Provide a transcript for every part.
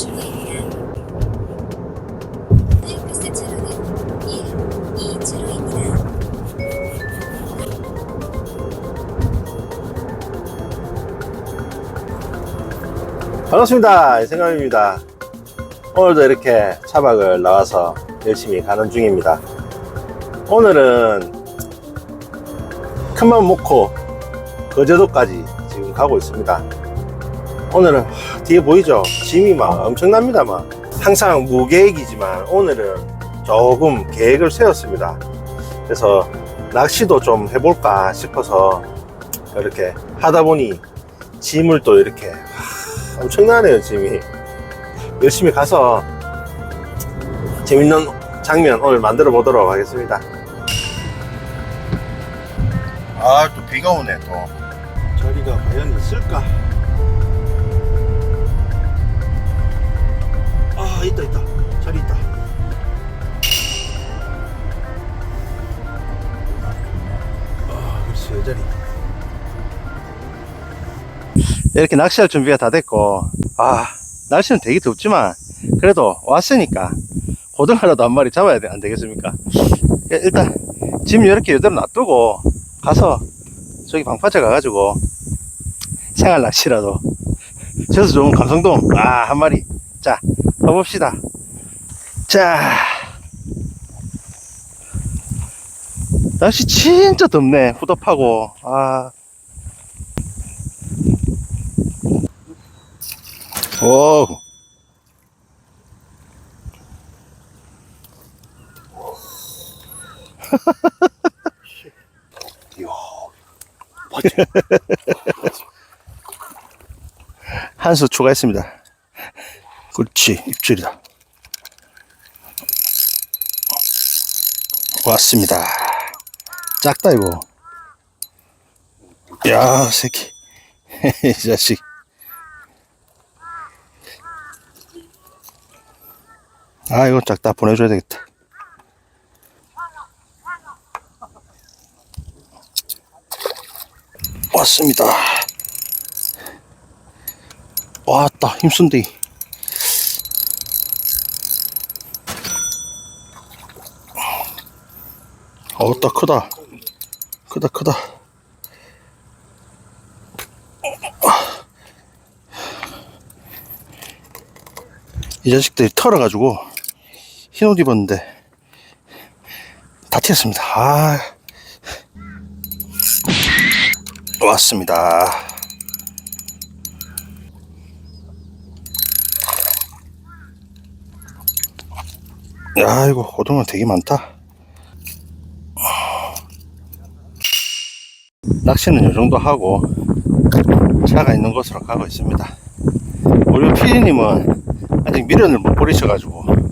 출구입니다. 헬프스 차로는 1, 2 차로입니다. 반갑습니다. 생각입니다. 오늘도 이렇게 차박을 나와서 열심히 가는 중입니다. 오늘은 큰맘 먹고 거제도까지 지금 가고 있습니다. 오늘은 하, 뒤에 보이죠? 짐이 막 엄청납니다. 막 항상 무계획이지만 오늘은 조금 계획을 세웠습니다. 그래서 낚시도 좀 해볼까 싶어서 이렇게 하다 보니 짐을 또 이렇게 엄청나네요 짐이 열심히 가서 재밌는 장면 오늘 만들어 보도록 하겠습니다 아 또 비가 오네 또 자리가 과연 있을까 이렇게 낚시할 준비가 다 됐고 아 날씨는 되게 덥지만 그래도 왔으니까 고등어라도 한 마리 잡아야 돼, 안 되겠습니까? 예, 일단 짐 이렇게 이대로 놔두고 가서 저기 방파제 가가지고 생활 낚시라도 저서 좋은 감성돔 아한 마리. 자 가봅시다. 자. 날씨 진짜 덥네 후덥하고. 아 오. 한수 추가했습니다. 그렇지, 입질이다. 왔습니다. 작다, 이거. 야, 새끼. 이 자식. 아 이거 작다 보내줘야 되겠다. 왔습니다. 왔다 힘쓴데 어따 크다. 크다 크다. 이 자식들이 털어가지고 흰옷 입었는데 다 튀었습니다. 아. 왔습니다. 야, 이거 고등어 되게 많다. 낚시는 이 정도 하고 차가 있는 곳으로 가고 있습니다. 우리 피디님은 아직 미련을 못 버리셔가지고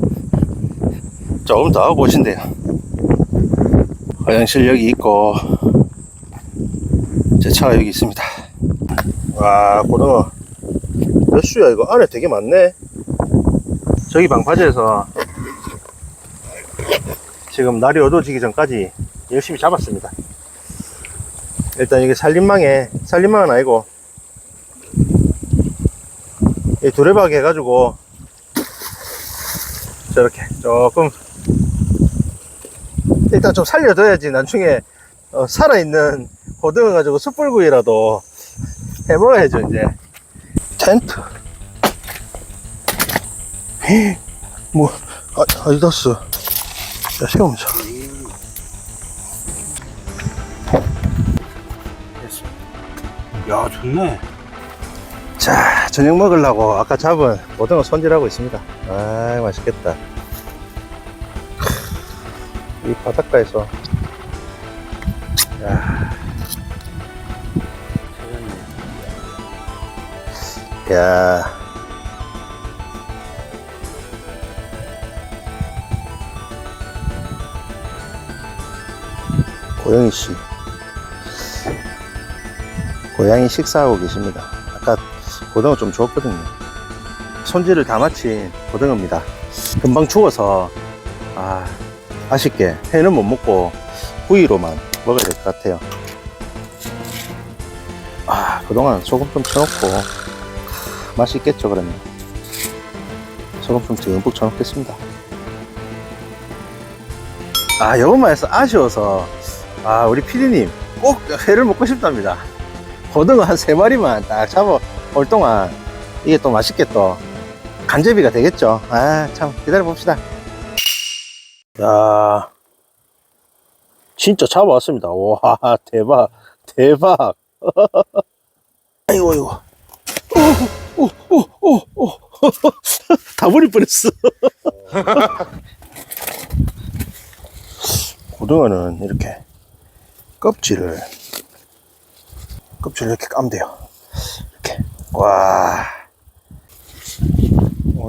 조금 더 하고 오신대요. 화장실 여기 있고, 제 차가 여기 있습니다. 와, 고등어. 몇 수야, 이거? 안에 되게 많네. 저기 방파제에서 지금 날이 어두워지기 전까지 열심히 잡았습니다. 일단 이게 살림망에, 살림망은 아니고, 이 두레박 해가지고, 저렇게 조금 일단 좀 살려둬야지. 나중에 어, 살아있는 고등어 가지고 숯불구이라도 해 먹어야죠 이제. 텐트. 헤, 뭐 아, 아디다스. 야 세우면서 야 좋네. 자 저녁 먹으려고 아까 잡은 고등어 손질하고 있습니다. 아 맛있겠다 이 바닷가에서 야, 야. 고영희 씨. 고양이 식사하고 계십니다. 아까 고등어 좀 주었거든요. 손질을 다 마친 고등어입니다. 금방 죽어서, 아, 아쉽게 회는 못 먹고 구이로만 먹어야 될 것 같아요. 아, 그동안 소금 좀 쳐놓고 맛있겠죠, 그러면. 소금 좀 듬뿍 쳐놓겠습니다. 아, 이것만 해서 아쉬워서, 아, 우리 피디님 꼭 회를 먹고 싶답니다. 고등어 한 세 마리만 딱 잡아 올 동안 이게 또 맛있게 또 간제비가 되겠죠. 아, 참, 기다려 봅시다. 야, 진짜 잡아왔습니다. 와, 대박, 대박. 아이고, 아이고. 오, 오, 오. 다 버릴 뻔했어. 고등어는 이렇게 껍질을, 껍질을 이렇게 돼요. 이렇게. 와.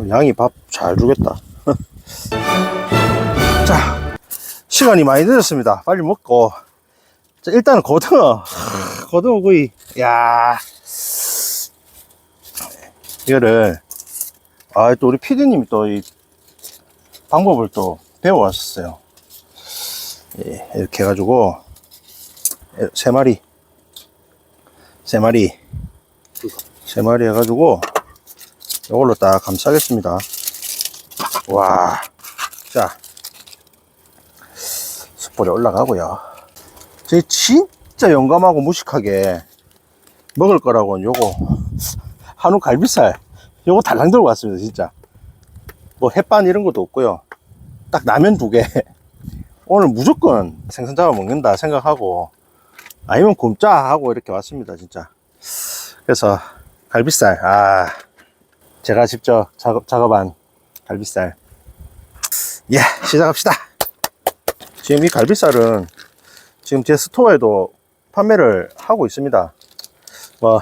양이 밥 잘 주겠다. 자, 시간이 많이 늦었습니다. 빨리 먹고. 자, 일단은 고등어. 하, 고등어 구이. 야 이거를, 아, 또 우리 피디님이 또 이 방법을 또 배워왔었어요. 예, 이렇게 해가지고, 예, 세 마리. 세 마리. 세 마리 해가지고, 이걸로 딱 감싸겠습니다. 와. 자. 숯불에 올라가고요. 제 진짜 용감하고 무식하게 먹을 거라고는 요거 한우 갈비살 요거 달랑 들고 왔습니다 진짜. 뭐 햇반 이런 것도 없고요. 딱 라면 두 개. 오늘 무조건 생선 잡아 먹는다 생각하고 아니면 굶자 하고 이렇게 왔습니다 진짜. 그래서 갈비살 아 제가 직접 작업, 작업한 갈비살. 예 시작합시다 지금 이 갈비살은 지금 제 스토어에도 판매를 하고 있습니다. 뭐,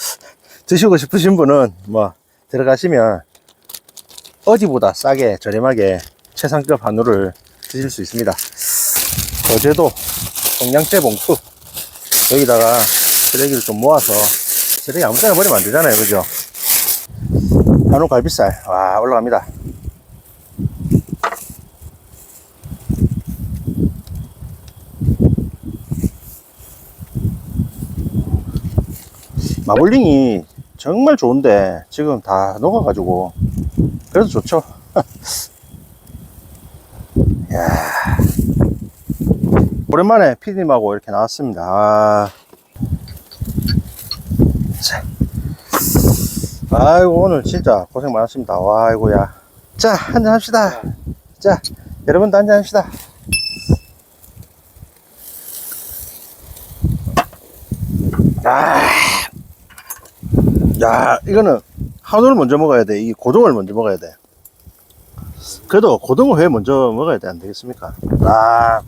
드시고 싶으신 분은 뭐, 들어가시면 어디보다 싸게 저렴하게 최상급 한우를 드실 수 있습니다. 거제도 동양제 봉투 여기다가 쓰레기를 좀 모아서 쓰레기 아무 데나 버리면 안 되잖아요. 그죠? 한우 갈비살, 와, 올라갑니다. 마블링이 정말 좋은데 지금 다 녹아가지고 그래도 좋죠. 야. 오랜만에 피디님하고 이렇게 나왔습니다. 아. 자. 아이고 오늘 진짜 고생 많았습니다. 와 아이고야. 자 한잔 합시다. 자 여러분도 한잔 합시다. 아. 야, 이거는 한우를 먼저 먹어야 돼. 이 고등어를 먼저 먹어야 돼. 그래도 고등어 회 먼저 먹어야 돼. 안 되겠습니까? 아.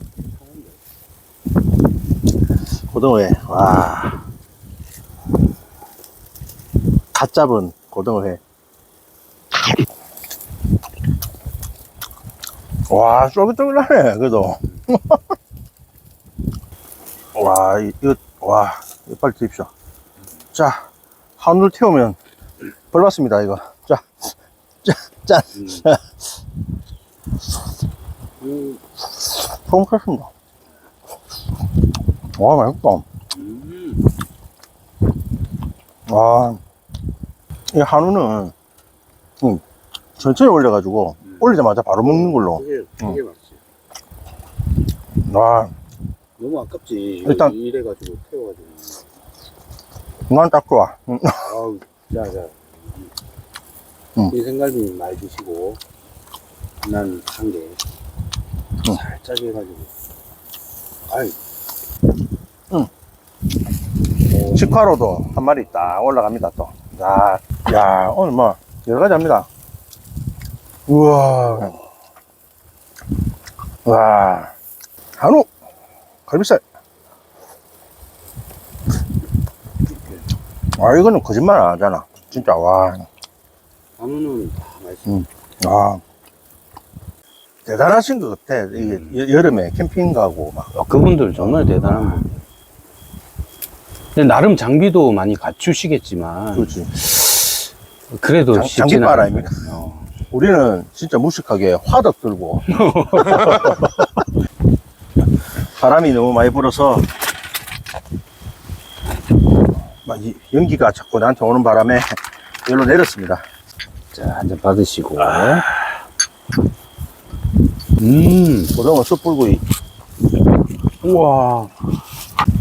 고등어 회. 와. 갓 잡은 고등어 회. 와, 쫄깃쫄깃하네. 그래도. 와, 이- 이거, 와, 이거 빨리 드십시오. 자. 한우를 태우면 벌 받습니다 이거 자, 자, 짠 음, 통쾌했습니다 와 맛있다 음, 와 이 한우는 음, 천천히 올려가지고 음. 올리자마자 바로 먹는 걸로 그게, 그게 맞지. 와, 너무 아깝지. 일단- 이래가지고 태워가지고. 난 딱 좋아 음, 아우, 자, 자. 음. 이 생갈비 많이 드시고, 난 한 개. 살짝 해가지고. 아이. 음. 어, 식화로도 한 마리 딱 올라갑니다 또 야, 야 오늘 뭐 여러 가지 합니다 우와 와 한우 갈비살 아 이거는 거짓말 안 하잖아 진짜 와 한우는 다 맛있어. 음. 아, 대단하신 것 같아. 이게 여- 여름에 캠핑 가고 막. 어, 그분들 정말 대단한 분. 근데 나름 장비도 많이 갖추시겠지만 그렇지. 그래도 장- 쉽지는 장비빨 않아요. 아닙니까? 어. 우리는 진짜 무식하게 화덕 들고. 바람이 너무 많이 불어서 막 이- 연기가 자꾸 나한테 오는 바람에 여기로 내렸습니다. 자, 한 잔 받으시고. 음, 고등어 숯불구이. 우와.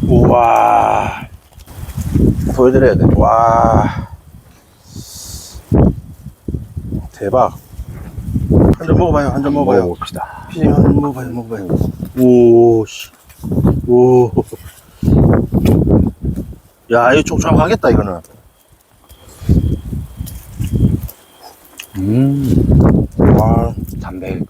우와. 보여드려야 돼. 와. 대박. 한 잔 먹어봐요. 한 잔 먹어봐요. 먹어봅시다. 피디 한잔 먹어봐요. 먹어봐요. 오, 씨. 오. 야, 이거 촉촉하겠다, 이거는. 음, 와. 담백한.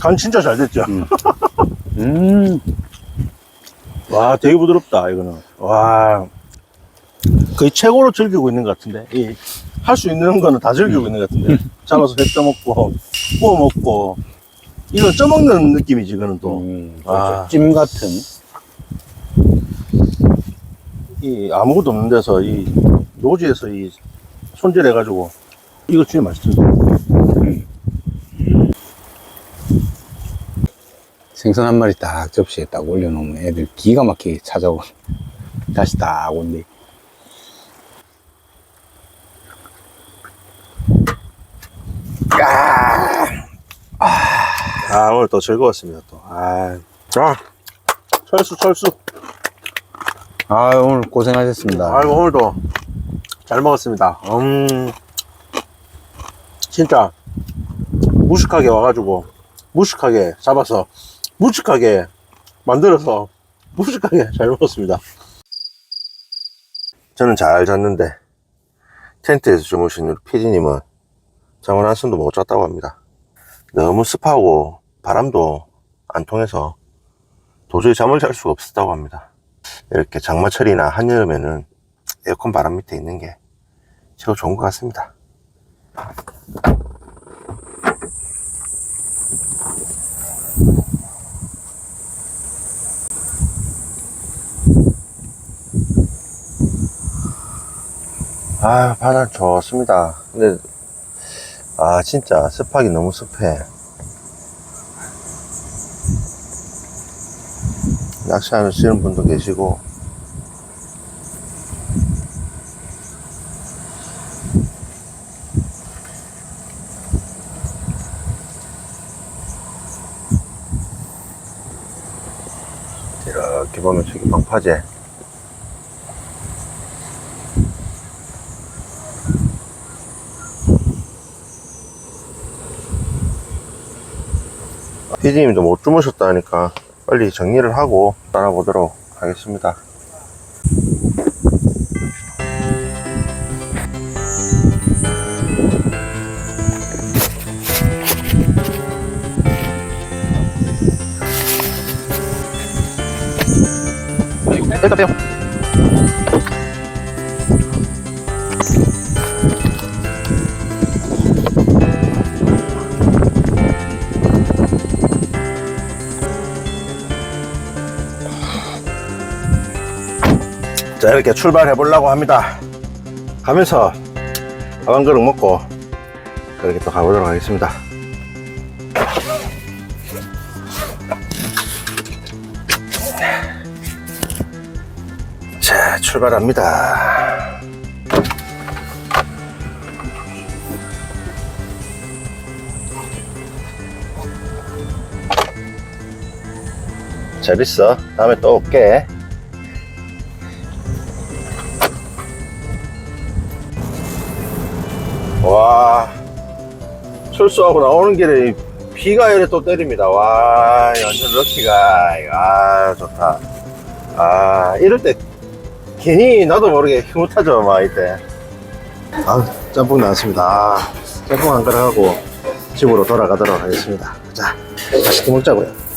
간 진짜 잘 됐죠? 음, 와, 되게 부드럽다, 이거는. 와. 거의 최고로 즐기고 있는 것 같은데. 할수 있는 거는 다 즐기고 있는 것 같은데. 잡아서 회 떠먹고, 구워 먹고. 이거 쪄먹는 느낌이지, 이거는 또. 음, 아. 찜 같은. 이 아무것도 없는 데서 이 노지에서 이 손질해가지고 이거 진짜 맛있던데. 생선 한 마리 딱 접시에 딱 올려놓으면 애들 기가 막히게 찾아오. 다시 딱 온대. 아, 오늘 또 즐거웠습니다, 또. 아, 자, 철수, 철수. 아, 오늘 고생하셨습니다. 아이고, 오늘도 잘 먹었습니다. 음, 진짜, 무식하게 와가지고, 무식하게 잡아서, 무식하게 만들어서, 무식하게 잘 먹었습니다. 저는 잘 잤는데, 텐트에서 주무신 우리 피디님은 잠을 한숨도 못 잤다고 합니다. 너무 습하고 바람도 안 통해서 도저히 잠을 잘 수가 없었다고 합니다. 이렇게 장마철이나 한여름에는 에어컨 바람 밑에 있는 게 최고 좋은 것 같습니다. 아, 바다 좋습니다. 근데, 아, 진짜 습하기 너무 습해. 낚시하시는 분도 계시고, 이렇게 보면 저기 방파제. 피디님도 못 주무셨다니까 빨리 정리를 하고 따라보도록 하겠습니다. 일단 빼요. 자 이렇게 출발해 보려고 합니다. 가면서 밥 한 그릇 먹고 그렇게 또 가보도록 하겠습니다. 자 출발합니다. 잘 있어. 다음에 또 올게 철수하고 나오는 길에 비가 이래 또 때립니다. 와 완전 럭키가. 아 좋다. 아 이럴 때 괜히 나도 모르게 흐뭇하죠 막 이때. 아 짬뽕 나왔습니다. 아, 짬뽕 한 그릇 하고 집으로 돌아가도록 하겠습니다. 자 맛있게 먹자고요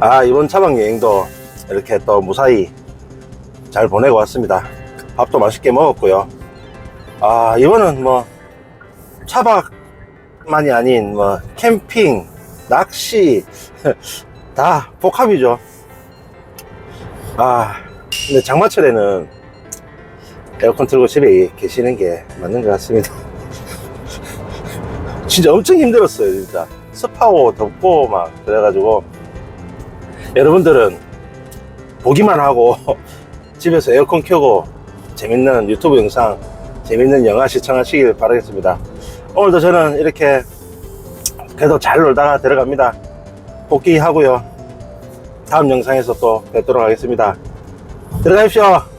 아 이번 차박 여행도 이렇게 또 무사히 잘 보내고 왔습니다 밥도 맛있게 먹었고요 아 이번은 뭐 차박 만이 아닌 뭐 캠핑, 낚시 다 복합이죠. 아, 근데 장마철에는 에어컨 틀고 집에 계시는 게 맞는 것 같습니다. 진짜 엄청 힘들었어요, 진짜. 습하고 덥고 막 그래가지고 여러분들은 보기만 하고 집에서 에어컨 켜고 재밌는 유튜브 영상, 재밌는 영화 시청하시길 바라겠습니다. 오늘도 저는 이렇게 그래도 잘 놀다가 들어갑니다. 복귀하고요. 다음 영상에서 또 뵙도록 하겠습니다. 들어가십시오.